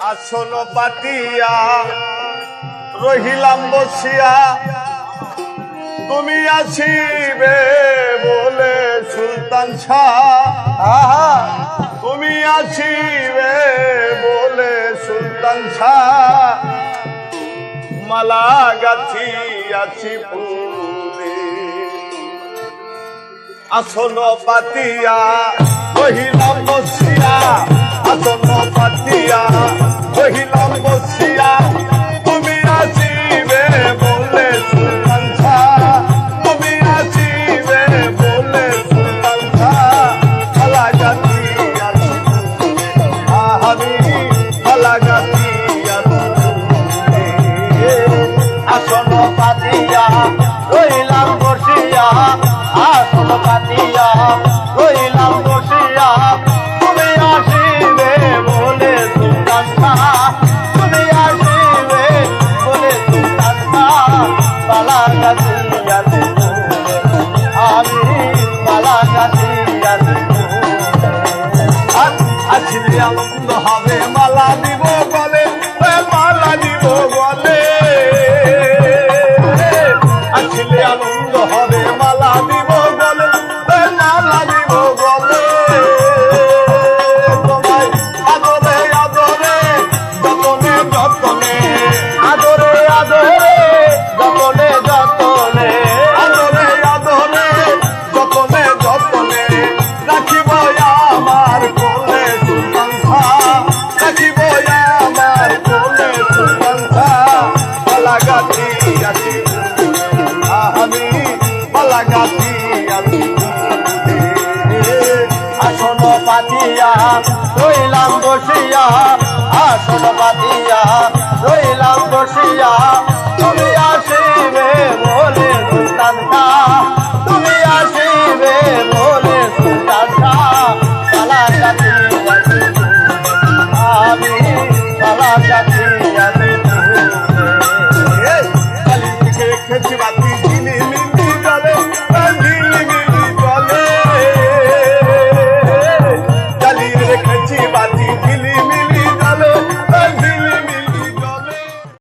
আসন পাতিয়া রহিলাম বসিয়া। তুমি আসিবে বলে সুলতান শাহ। তুমি আসিবে বলে সুলতান শাহ। মালা গাছি আছি আসন পাতিয়া রহিলাম বসিয়া। গাছিয়া আছি আমি বলা গাছি আমি। আসন পাতিয়া রইলাম বসিয়া, আসন পাতিয়া রইলাম বসিয়া। তুমি আসিবে বলে তুমি আসিবে